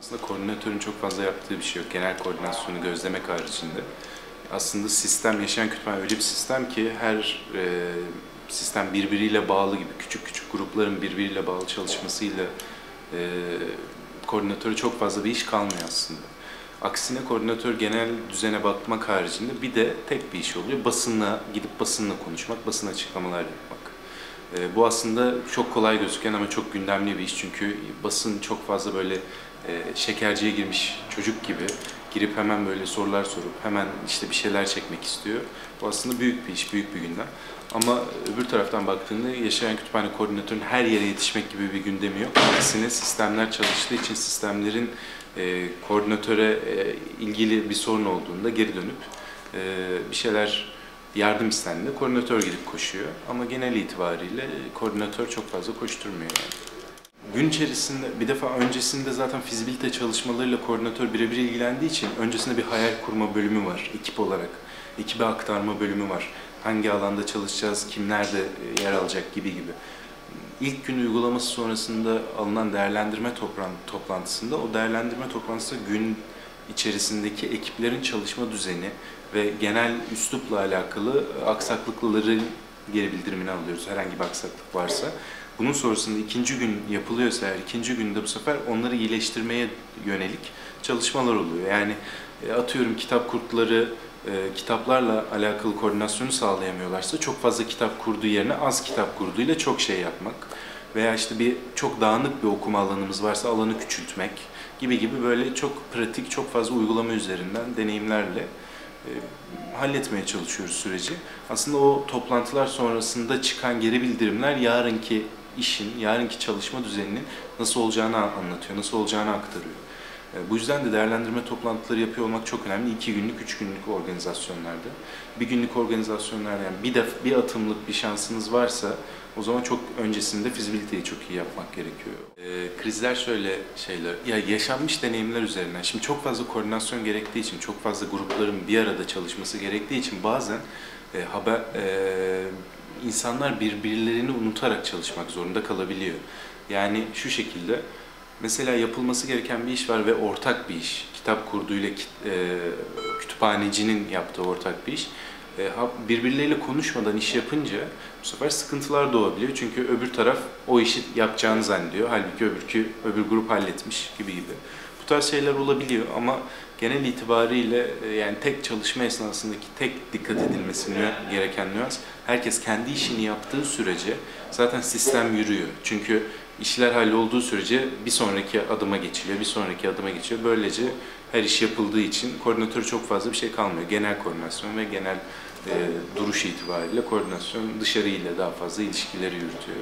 Aslında koordinatörün çok fazla yaptığı bir şey yok. Genel koordinasyonu gözlemek haricinde. Aslında sistem, yaşayan kütüphane öyle bir sistem ki her e, sistem birbiriyle bağlı gibi. Küçük küçük grupların birbiriyle bağlı çalışmasıyla e, koordinatöre çok fazla bir iş kalmıyor aslında. Aksine koordinatör genel düzene bakmak haricinde bir de tek bir iş oluyor. Basınla, gidip basınla konuşmak, basın açıklamalar yapmak. E, bu aslında çok kolay gözüken ama çok gündemli bir iş. Çünkü basın çok fazla böyle e, şekerciye girmiş çocuk gibi girip hemen böyle sorular sorup hemen işte bir şeyler çekmek istiyor. Bu aslında büyük bir iş, büyük bir gündem. Ama öbür taraftan baktığında yaşayan kütüphane koordinatörün her yere yetişmek gibi bir gündemi yok. Aksine sistemler çalıştığı için sistemlerin e, koordinatöre e, ilgili bir sorun olduğunda geri dönüp e, bir şeyler yardım istendiğinde koordinatör gidip koşuyor. Ama genel itibariyle koordinatör çok fazla koşturmuyor yani. Gün içerisinde bir defa öncesinde zaten fizibilite çalışmalarıyla koordinatör birebir ilgilendiği için öncesinde bir hayal kurma bölümü var ekip olarak. Ekibe aktarma bölümü var. Hangi alanda çalışacağız, kimler de e, yer alacak gibi gibi. İlk gün uygulaması sonrasında alınan değerlendirme toplan- toplantısında o değerlendirme toplantısında gün içerisindeki ekiplerin çalışma düzeni ve genel üslupla alakalı aksaklıkları geri bildirimini alıyoruz herhangi bir aksaklık varsa. Bunun sonrasında ikinci gün yapılıyorsa eğer ikinci günde bu sefer onları iyileştirmeye yönelik çalışmalar oluyor. Yani e, atıyorum kitap kurtları e, kitaplarla alakalı koordinasyonu sağlayamıyorlarsa çok fazla kitap kurduğu yerine az kitap kurduğuyla çok şey yapmak veya işte bir çok dağınık bir okuma alanımız varsa alanı küçültmek gibi gibi böyle çok pratik, çok fazla uygulama üzerinden deneyimlerle e, halletmeye çalışıyoruz süreci. Aslında o toplantılar sonrasında çıkan geri bildirimler yarınki işin, yarınki çalışma düzeninin nasıl olacağını anlatıyor, nasıl olacağını aktarıyor. E, Bu yüzden de değerlendirme toplantıları yapıyor olmak çok önemli. İki günlük, üç günlük organizasyonlarda. Bir günlük organizasyonlarda yani bir, def, bir atımlık bir şansınız varsa o zaman çok öncesinde fizibiliteyi çok iyi yapmak gerekiyor. E, krizler şöyle şeyler, ya yaşanmış deneyimler üzerinden. Şimdi çok fazla koordinasyon gerektiği için, çok fazla grupların bir arada çalışması gerektiği için bazen e, haber e, insanlar birbirlerini unutarak çalışmak zorunda kalabiliyor. Yani şu şekilde, mesela yapılması gereken bir iş var ve ortak bir iş. Kitap kurduğuyla kit- e, kütüphanecinin yaptığı ortak bir iş. E, birbirleriyle konuşmadan iş yapınca bu sefer sıkıntılar doğabiliyor. Çünkü öbür taraf o işi yapacağını zannediyor. Halbuki öbürkü, öbür grup halletmiş gibi gibi. Bu tarz şeyler olabiliyor ama genel itibariyle e, yani tek çalışma esnasındaki tek dikkat edilmesi gereken nüans herkes kendi işini yaptığı sürece zaten sistem yürüyor. Çünkü işler hallolduğu sürece bir sonraki adıma geçiliyor, bir sonraki adıma geçiyor. Böylece her iş yapıldığı için koordinatörü çok fazla bir şey kalmıyor. Genel koordinasyon ve genel e, duruş itibariyle koordinasyon dışarıyla daha fazla ilişkileri yürütüyor.